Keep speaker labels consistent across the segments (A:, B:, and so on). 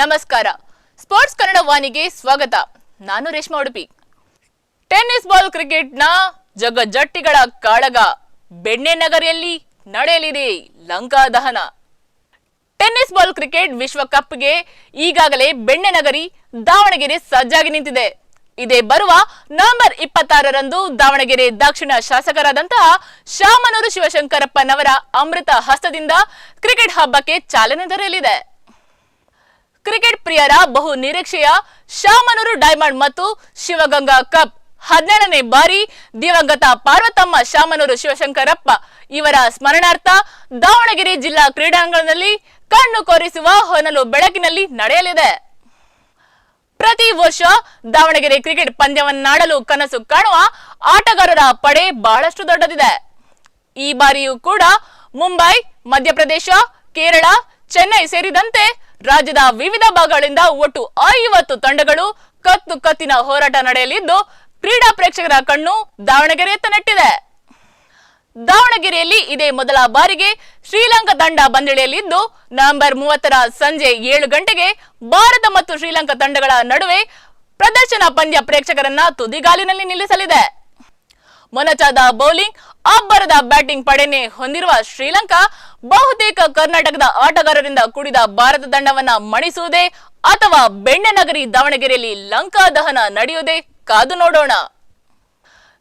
A: ನಮಸ್ಕಾರ. ಸ್ಪೋರ್ಟ್ಸ್ ಕನ್ನಡ ವಾಣಿಗೆ ಸ್ವಾಗತ. ನಾನು ರೇಷ್ಮಾ ಉಡುಪಿ. ಟೆನ್ನಿಸ್ ಬಾಲ್ ಕ್ರಿಕೆಟ್ನ ಜಟ್ಟಿಗಳ ಕಾಳಗ ಬೆಣ್ಣೆ ನಗರಿಯಲ್ಲಿ ನಡೆಯಲಿದೆ ಲಂಕಾ ದಹನ. ಟೆನ್ನಿಸ್ ಬಾಲ್ ಕ್ರಿಕೆಟ್ ವಿಶ್ವಕಪ್ಗೆ ಈಗಾಗಲೇ ಬೆಣ್ಣೆ ನಗರಿ ದಾವಣಗೆರೆ ಸಜ್ಜಾಗಿ ನಿಂತಿದೆ. ಇದೇ ಬರುವ ನವೆಂಬರ್ ಇಪ್ಪತ್ತಾರರಂದು ದಾವಣಗೆರೆ ದಕ್ಷಿಣ ಶಾಸಕರಾದಂತಹ ಶಾಮನೂರು ಶಿವಶಂಕರಪ್ಪನವರ ಅಮೃತ ಹಸ್ತದಿಂದ ಕ್ರಿಕೆಟ್ ಹಬ್ಬಕ್ಕೆ ಚಾಲನೆ ದೊರೆಯಲಿದೆ. ಪ್ರಿಯರ ಬಹು ನಿರೀಕ್ಷೆಯ ಶಾಮನೂರು ಡೈಮಂಡ್ ಮತ್ತು ಶಿವಗಂಗಾ ಕಪ್. ಹದಿನೇಳನೇ ಬಾರಿ ದಿವಂಗತ ಪಾರ್ವತಮ್ಮ ಶಾಮನೂರು ಶಿವಶಂಕರಪ್ಪ ಇವರ ಸ್ಮರಣಾರ್ಥ ದಾವಣಗೆರೆ ಜಿಲ್ಲಾ ಕ್ರೀಡಾಂಗಣದಲ್ಲಿ ಕಣ್ಣು ಕೊರಿಸುವ ಹೊನಲು ಬೆಳಕಿನಲ್ಲಿ ನಡೆಯಲಿದೆ. ಪ್ರತಿ ವರ್ಷ ದಾವಣಗೆರೆ ಕ್ರಿಕೆಟ್ ಪಂದ್ಯವನ್ನಾಡಲು ಕನಸು ಕಾಣುವ ಆಟಗಾರರ ಪಡೆ ಬಹಳಷ್ಟು ದೊಡ್ಡದಿದೆ. ಈ ಬಾರಿಯೂ ಕೂಡ ಮುಂಬೈ, ಮಧ್ಯಪ್ರದೇಶ, ಕೇರಳ, ಚೆನ್ನೈ ಸೇರಿದಂತೆ ರಾಜ್ಯದ ವಿವಿಧ ಭಾಗಗಳಿಂದ ಒಟ್ಟು ಐವತ್ತು ತಂಡಗಳು ಕತ್ತು ಕತ್ತಿನ ಹೋರಾಟ ನಡೆಯಲಿದ್ದು, ಕ್ರೀಡಾ ಪ್ರೇಕ್ಷಕರ ಕಣ್ಣು ದಾವಣಗೆರೆಯತ್ತ ನೆಟ್ಟಿದೆ. ದಾವಣಗೆರೆಯಲ್ಲಿ ಇದೇ ಮೊದಲ ಬಾರಿಗೆ ಶ್ರೀಲಂಕಾ ತಂಡ ಬಂದಿಳಿಯಲಿದ್ದು, ನವೆಂಬರ್ ಮೂವತ್ತರ ಸಂಜೆ ಏಳು ಗಂಟೆಗೆ ಭಾರತ ಮತ್ತು ಶ್ರೀಲಂಕಾ ತಂಡಗಳ ನಡುವೆ ಪ್ರದರ್ಶನ ಪಂದ್ಯ ಪ್ರೇಕ್ಷಕರನ್ನ ತುದಿಗಾಲಿನಲ್ಲಿ ನಿಲ್ಲಿಸಲಿದೆ. ಮೊನಚಾದ ಬೌಲಿಂಗ್ ಅಬ್ಬರದ ಬ್ಯಾಟಿಂಗ್ ಪಡೆನೆ ಹೊಂದಿರುವ ಶ್ರೀಲಂಕಾ ಬಹುತೇಕ ಕರ್ನಾಟಕದ ಆಟಗಾರರಿಂದ ಕೂಡಿದ ಭಾರತ ತಂಡವನ್ನ ಮಣಿಸುವುದೇ ಅಥವಾ ಬೆಣ್ಣೆ ನಗರಿ ದಾವಣಗೆರೆಯಲ್ಲಿ ಲಂಕಾ ದಹನ ನಡೆಯುವುದೇ ಕಾದು ನೋಡೋಣ.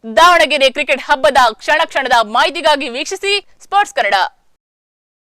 A: ದಾವಣಗೆರೆ ಕ್ರಿಕೆಟ್ ಹಬ್ಬದ ಕ್ಷಣ ಕ್ಷಣದ ಮಾಹಿತಿಗಾಗಿ ವೀಕ್ಷಿಸಿ ಸ್ಪೋರ್ಟ್ಸ್ ಕನ್ನಡ.